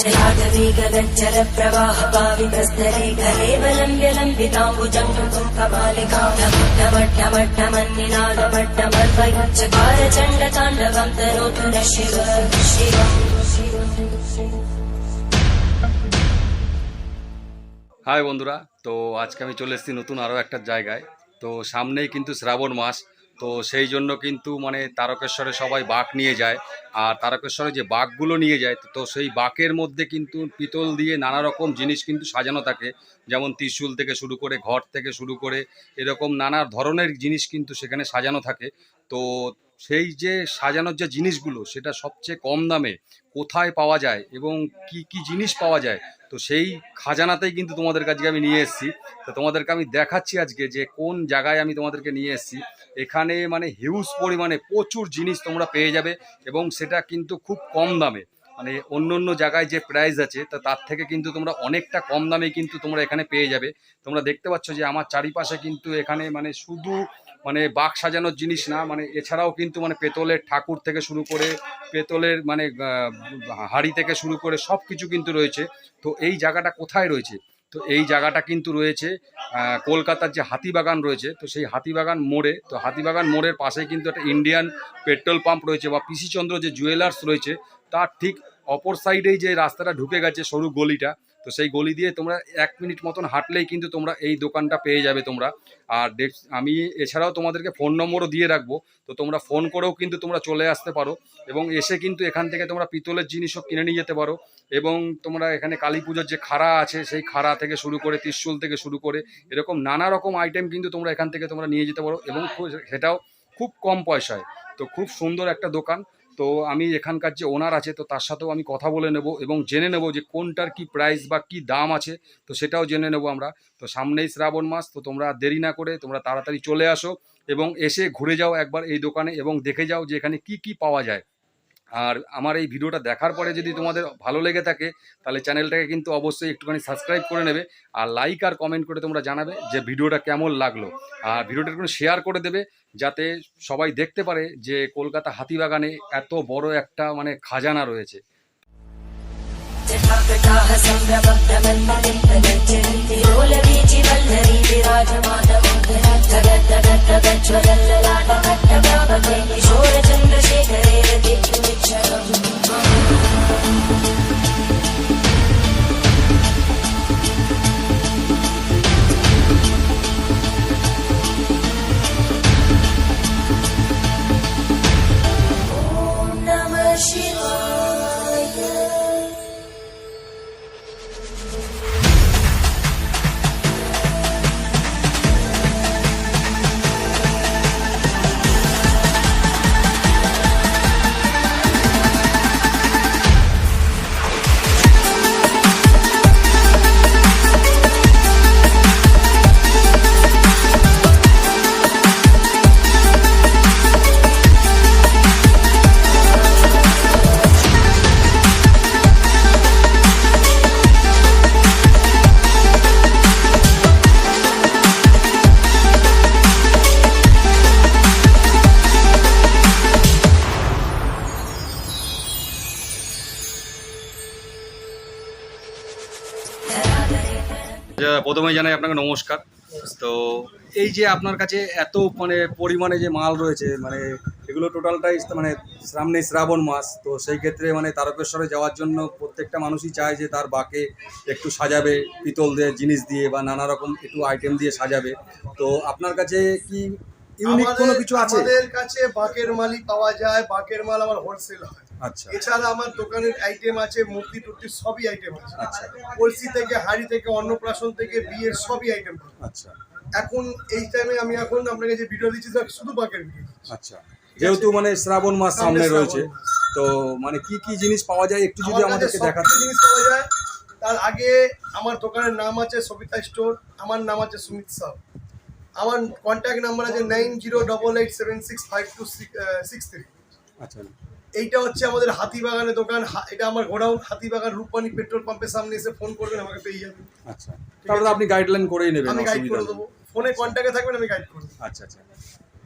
चलागवीगगज्जलप्रवाहपावितस्तरे कलेवलं व्यलम्बिताम्बुजङ्गं कपालिकामट्टमट्टमट्टमन्निनादमट्टमर्वयच्चकारचण्डताण्डवं तनोतु न शिव शिव शिव হাই বন্ধুরা তো আজকে আমি চলে এসেছি নতুন আরও একটা জায়গায় তো সামনেই কিন্তু শ্রাবণ মাস তো সেই জন্য কিন্তু মানে তারকেশ্বরে সবাই বাঘ নিয়ে যায়। আর তারকেশ্বরে যে বাঘগুলো নিয়ে যায়, তো সেই বাঘের মধ্যে কিন্তু পিতল দিয়ে নানা রকম জিনিস কিন্তু সাজানো থাকে। যেমন ত্রিশূল থেকে শুরু করে ঘর থেকে শুরু করে এরকম নানা ধরনের জিনিস কিন্তু সেখানে সাজানো থাকে। তো সেই যে সাজানোর যে জিনিসগুলো, সেটা সবচেয়ে কম দামে কোথায় পাওয়া যায় এবং কি কি জিনিস পাওয়া যায় তো সেই খাজানাতেই কিন্তু তোমাদের কাছে আমি নিয়ে এসেছি। তো তোমাদেরকে আমি দেখাচ্ছি আজকে যে কোন জায়গায় আমি তোমাদেরকে নিয়ে এসেছি। এখানে মানে হিউজ পরিমাণে প্রচুর জিনিস তোমরা পেয়ে যাবে এবং সেটা কিন্তু খুব কম দামে। মানে অন্য অন্য জায়গায় যে প্রাইস আছে, তা তার থেকে কিন্তু তোমরা অনেকটা কম দামে কিন্তু তোমরা এখানে পেয়ে যাবে। তোমরা দেখতে পাচ্ছ যে আমার চারিপাশে কিন্তু এখানে মানে শুধু মানে বাঘ সাজানোর জিনিস না মানে এছাড়াও কিন্তু মানে পেতলের ঠাকুর থেকে শুরু করে পেতলের মানে হাড়ি থেকে শুরু করে সব কিছু কিন্তু রয়েছে। তো এই জায়গাটা কোথায় রয়েছে? তো এই জায়গাটা কিন্তু রয়েছে কলকাতার যে হাতিবাগান রয়েছে, তো সেই হাতিবাগান মোড়ে। তো হাতিবাগান মোড়ের পাশেই কিন্তু একটা ইন্ডিয়ান পেট্রোল পাম্প রয়েছে বা পিসিচন্দ্র যে জুয়েলার্স রয়েছে, তার ঠিক অপর সাইডেই যে রাস্তাটা ঢুকে গেছে সরু গলিটা তো সেই গলি দিয়ে তোমরা এক মিনিট মতন হাঁটলেই কিন্তু তোমরা এই দোকানটা পেয়ে যাবে তোমরা। আর আমি এছাড়াও তোমাদেরকে ফোন নম্বরও দিয়ে রাখব। তো তোমরা ফোন করেও কিন্তু তোমরা চলে আসতে পারো এবং এসে কিন্তু এখান থেকে তোমরা পিতলের জিনিসও কিনে নিয়ে যেতে পারো এবং তোমরা এখানে কালী পুজোর যে খাড়া আছে সেই খাড়া থেকে শুরু করে ত্রিশূল থেকে শুরু করে এরকম নানা রকম আইটেম কিন্তু তোমরা এখান থেকে তোমরা নিয়ে যেতে পারো এবং সেটাও খুব কম পয়সায়। তো খুব সুন্দর একটা দোকান। তো আমি এখানকার যে ওনার আছে, তো তার সাথেও আমি কথা বলে নেব এবং জেনে নেব যে কোনটার কি প্রাইস বা কি দাম আছে, তো সেটাও জেনে নেব আমরা। তো সামনেই শ্রাবণ মাস, তো তোমরা দেরি না করে তোমরা তাড়াতাড়ি চলে আসো এবং এসে ঘুরে যাও একবার এই দোকানে এবং দেখে যাও যে এখানে কি কি পাওয়া যায়। আর আমার এই ভিডিওটা দেখার পরে যদি তোমাদের ভালো লেগে থাকে, তাহলে চ্যানেলটাকে কিন্তু অবশ্যই একটুখানি সাবস্ক্রাইব করে নেবে আর লাইক আর কমেন্ট করে তোমরা জানাবে যে ভিডিওটা কেমন লাগল। আর ভিডিওটা একটু শেয়ার করে দেবে যাতে সবাই দেখতে পারে যে কলকাতা হাতিবাগানে এত বড় একটা মানে খাজানা রয়েছে। किशोरचन्द्रशेखरे প্রথমে জানাই আপনাকে নমস্কার। তো এই যে আপনার কাছে এত মানে পরিমাণে যে মাল রয়েছে মানে এগুলো টোটালটাই মানে সামনে শ্রাবণ মাস তো সেই ক্ষেত্রে মানে তারকেশ্বরে যাওয়ার জন্য প্রত্যেকটা মানুষই চায় যে তার বাকে একটু সাজাবে পিতল দিয়ে জিনিস দিয়ে বা নানা রকম একটু আইটেম দিয়ে সাজাবে। তো আপনার কাছে কি ইউনিক কোনো কিছু আছে? আমাদের কাছে বাকের মালই পাওয়া যায় বাকের মাল আমার হোলসেল হয়। আচ্ছা। এছাড়া আমার দোকানের আইটেম আছে মূর্তি টুর্তি সবই আইটেম আছে। আচ্ছা। কলসি থেকে হাড়ি থেকে অন্নপ্রাশন থেকে বিয়ের সবই আইটেম আচ্ছা। এখন এই টাইমে আমি এখন আপনাকে যে ভিডিও দিচ্ছি শুধু বাকের ভিডিও আচ্ছা। যেহেতু মানে শ্রাবণ মাস সামনে রয়েছে তো মানে কি কি জিনিস পাওয়া যায় একটু যদি আমাদেরকে দেখাতে জিনিস পাওয়া যায়। তার আগে আমার দোকানের নাম আছে সবিতা স্টোর আমার নাম আছে সুমিত সাউ। আমার কন্ট্যাক্ট নাম্বার আছে nine zero double eight seven six five two six three. আচ্ছা। এইটা হচ্ছে আমাদের হাতিবাগানের দোকান। এটা আমার গোডাউন হাতিবাগান রূপপানি পেট্রোল পাম্পের সামনে এসে ফোন করবেন আমাকে পেয়ে যাবেন। আচ্ছা। তাহলে আপনি গাইডলাইন করেই নেবেন আমি গাইড করে। দেবো। ফোনে কন্ট্যাক্টে থাকবেন আমি গাইড করে দেবো। আচ্ছা আচ্ছা।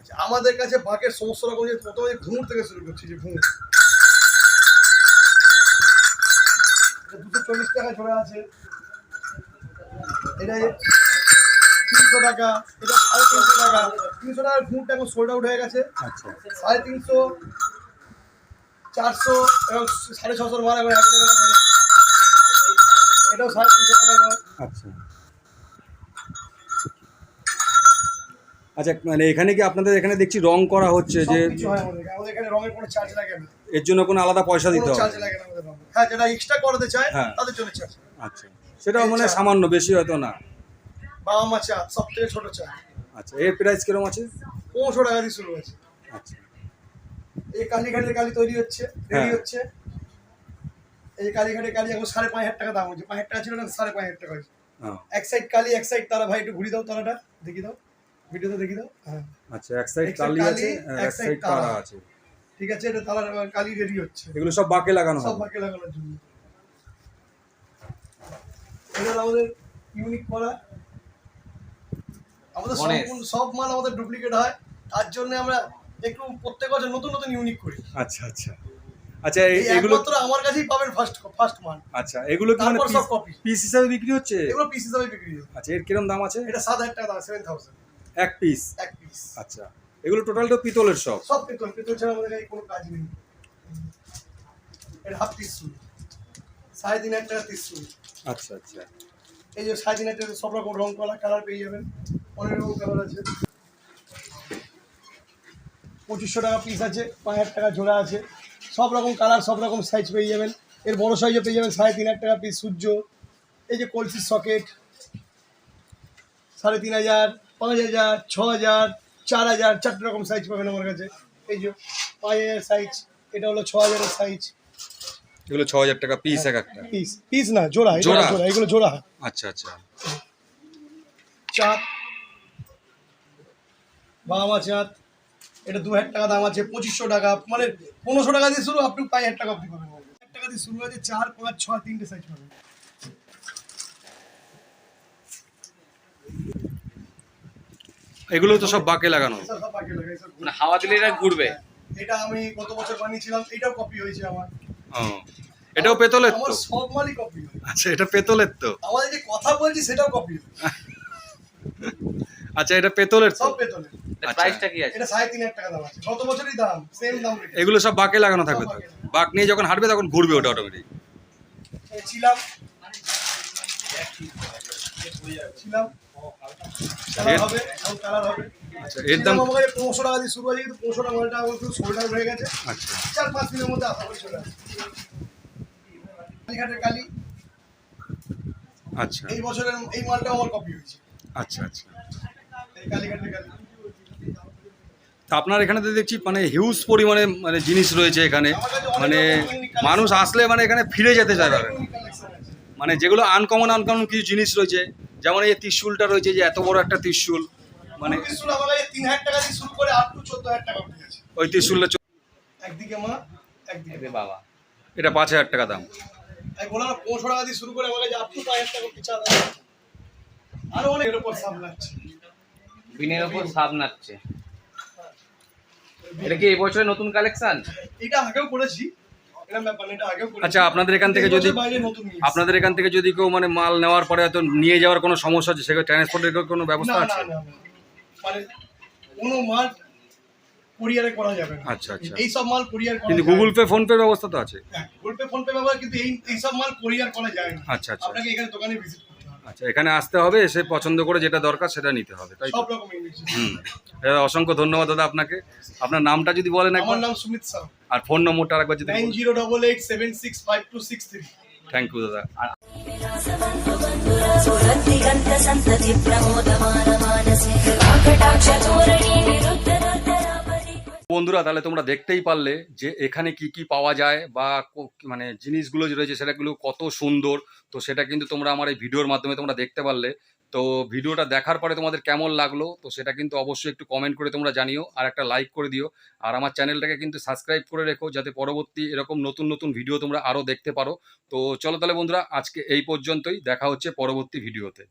আচ্ছা, আমাদের কাছে বাঘের সমস্ত রকম যে প্রথমে ঘুঙুর থেকে শুরু করছি যে ঘুঙুর। চল্লিশ টাকা ঝোড়া আছে। এটা তিনশো টাকা এটা সাড়ে তিনশো টাকা। তিনশো টাকার ঘুমটা এখন সোল্ড আউট হয়ে গেছে। আচ্ছা। সাড়ে তিনশো চারশো এবং সাড়ে ছশোর মাল এখন অ্যাভেলেবেল আছে। এটাও সাড়ে তিনশো মাল আচ্ছা। আচ্ছা মানে এখানে কি আপনাদের এখানে দেখছি রং করা হচ্ছে যে কিছু হয় আমাদের এখানে। আমাদের এখানে রঙের কোনো চার্জ লাগে না। এর জন্য কোনো আলাদা পয়সা দিতে কোনো হবে? চার্জ লাগে না আমাদের রঙে। হ্যাঁ যেটা এক্সট্রা করাতে চায় হ্যাঁ। তাদের জন্য চার্জ আচ্ছা। সেটাও মানে সামান্য বেশি হয়তো না। বাবা মা চা সব থেকে ছোট চা আচ্ছা এর প্রাইস কীরকম আছে? পনেরোশো টাকা দিয়ে শুরু হয়েছে। আচ্ছা। এই কালীঘাটের কালি তৈরি হচ্ছে রেডি হ্যাঁ। হচ্ছে। এই কালীঘাটের কালি এখন সাড়ে পাঁচ হাজার টাকা দাম হচ্ছে। পাঁচ হাজার টাকা ছিল না সাড়ে পাঁচ হাজার টাকা হয়েছে। হ্যাঁ, এক সাইড কালি এক সাইড তারা ভাই একটু ঘুরি দাও তারাটা দেখি দাও। ভিডিওতে দেখি দাও। হ্যাঁ। আচ্ছা এক সাইড কালি আছে এক সাইড তারা। তারা। আছে। ঠিক আছে এটা তালার কালি রেডি হচ্ছে। এগুলো সব বাকে লাগানো সব বাকি লাগানোর জন্য। এটা আমাদের ইউনিক করা। আমাদের সম্পূর্ণ সব মাল আমাদের ডুপ্লিকেট হয়। তার জন্য আমরা একটু প্রত্যেক বছর নতুন নতুন ইউনিক করি। আচ্ছা আচ্ছা। আচ্ছা এগুলো একমাত্র আমার কাছেই পাবেন ফার্স্ট ফার্স্ট মাল আচ্ছা এগুলো কি মানে সব কপি পিস হিসাবে বিক্রি হচ্ছে? এগুলো পিস হিসাবে বিক্রি হয় আচ্ছা এর কিরম দাম আছে? এটা সাত হাজার টাকা দাম সেভেন থাউজেন্ড এক পিস এক পিস আচ্ছা এগুলো টোটালটা পিতলের সব? সব পেতল পেতল ছাড়া আমাদের কাছে কোনো কাজ নেই। এটা হাফ পিস শুরু সাড়ে তিন হাজার টাকা পিস শুরু আচ্ছা আচ্ছা। এই যে সাড়ে তিন হাজার টাকা সব রকম রং করা কালার পেয়ে যাবেন। অনেক রকম কালার আছে। পঁচিশশো টাকা পিস আছে পাঁচ হাজার টাকা জোড়া আছে। সব রকম কালার সব রকম সাইজ পেয়ে যাবেন। এর বড় সাইজও পেয়ে যাবেন সাড়ে তিন হাজার টাকা পিস সূর্য। এই যে কলসির সকেট সাড়ে তিন হাজার পাঁচ হাজার ছ হাজার চার হাজার চারটে রকম সাইজ পাবেন আমার কাছে। এই যে পাঁচ হাজার সাইজ এটা হলো ছ হাজারের সাইজ এগুলো ছ হাজার টাকা পিস এক একটা? পিস পিস না জোড়া জোড়া? জোড়া এগুলো জোড়া। আচ্ছা আচ্ছা। চাঁদ বাবা চাঁদ। এটা দু হাজার টাকা দাম আছে পঁচিশশো টাকা। মানে পনেরোশো টাকা দিয়ে শুরু আপনি পাঁচ হাজার টাকা অব্দি পাবেন। হাজার টাকা দিয়ে শুরু আছে চার পাঁচ ছয় তিনটে সাইজ পাবেন। এগুলো তো সব বাকে লাগানো। মানে হাওয়া দিলে এটা ঘুরবে। এটা আমি গত বছর বানিয়েছিলাম এটাও কপি হয়েছে আমার। ও এটাও পেতলের আমার তো? সব মালই কপি আচ্ছা এটা পেতলের তো? আমাদের যে কথা বলছি সেটাও কপি আচ্ছা এটা পেতলের তো? সব পেতলে আচ্ছা। প্রাইসটা কি আছে? এটা সাড়ে তিন হাজার টাকা দাম আছে। গত বছরই দাম সেম দাম রেখে এগুলো সব বাকে লাগানো থাকবে তো? বাক নিয়ে যখন হাঁটবে তখন ঘুরবে ওটা অটোমেটিক ছিলাম। ছিলাম। কালার হবে সব কালার হবে। আচ্ছা এর দাম পনেরোশো টাকা দিয়ে শুরু পনেরোশো টাকা হয়ে গেছে। আচ্ছা। চার পাঁচ দিনের মধ্যে চলে কালী। আচ্ছা। এই বছরের এই মালটা আমার কপি হয়েছে। আচ্ছা আচ্ছা। এই কালীঘাটের কালী। তা আপনার এখানে তো দেখছি মানে হিউজ পরিমাণে মানে জিনিস রয়েছে এখানে। মানে মানুষ আসলে মানে এখানে ফিরে যেতে চায় আছে। মানে যেগুলো আনকমন আনকমন কিছু জিনিস রয়েছে যেমন এই ত্রিশুলটা রয়েছে যে এত বড় একটা ত্রিশুল মানে দিয়ে ওই ত্রিশুলটা একদিকে মা একদিকে বাবা। এটা পাঁচ হাজার টাকা দাম। আমি বললাম না পনেরোশো টাকা দিয়ে শুরু করে আমার কাছে আপ টু পাঁচ হাজার টাকা অব্দি চাঁদা আছে। আরও অনেক এর উপর সাপ বিনের ওপর সাপ নাচছে। এটা কি এই বছরের নতুন কালেকশন এটা আগেও করেছি। আচ্ছা আপনাদের এখান থেকে যদি। আপনাদের এখান থেকে যদি কেউ মানে মাল নেওয়ার পরে হয়তো নিয়ে যাওয়ার কোনো সমস্যা আছে? সেখানে ট্রান্সপোর্টের কোনো ব্যবস্থা আছে। মানে কোনো মাল কুরিয়ারে করা যাবে না। আচ্ছা, আচ্ছা। এই সব মাল কুরিয়ার কিন্তু গুগল পে ফোন পে ব্যবস্থা তো আছে। হ্যাঁ, গুগল পে ফোন পে ব্যবহার কিন্তু এই এই সব মাল কুরিয়ার করা যায় না। আচ্ছা আচ্ছা। আপনাকে এখানে দোকানে ভিজিট করতে হবে আচ্ছা এখানে আসতে হবে এসে পছন্দ করে যেটা দরকার সেটা নিতে হবে তাই তো সব রকম ইংলিশ হুম দাদা অসংখ্য ধন্যবাদ দাদা আপনাকে আপনার নামটা যদি বলেন আমার একবার নাম সুমিত সাউ আর ফোন নম্বরটা আরেকবার যদি nine zero double eight seven six five two six three thank you দাদা सुरन्दिगन्त सन्तति प्रमोदमान मानसे कृपाकटाक्ष धोरणी विरुद्धरापरि বন্ধুরা, তাহলে তোমরা দেখতেই পারলে যে এখানে কি কি পাওয়া যায় বা মানে জিনিসগুলো যে রয়েছে সেটাগুলো কত সুন্দর। তো সেটা কিন্তু তোমরা আমার এই ভিডিওর মাধ্যমে তোমরা দেখতে পারলে। তো ভিডিওটা দেখার পরে তোমাদের কেমন লাগল, তো সেটা কিন্তু অবশ্যই একটু কমেন্ট করে তোমরা জানিও আর একটা লাইক করে দিও। আর আমার চ্যানেলটাকে কিন্তু সাবস্ক্রাইব করে রেখো যাতে পরবর্তী এরকম নতুন নতুন ভিডিও তোমরা আরও দেখতে পারো। তো চলো তাহলে বন্ধুরা, আজকে এই পর্যন্তই। দেখা হচ্ছে পরবর্তী ভিডিওতে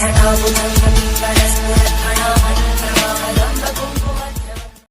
दिगम्बरे मनोविनोदमे तु वस्तुनि जटामुदं परस्फुरत्फणामणि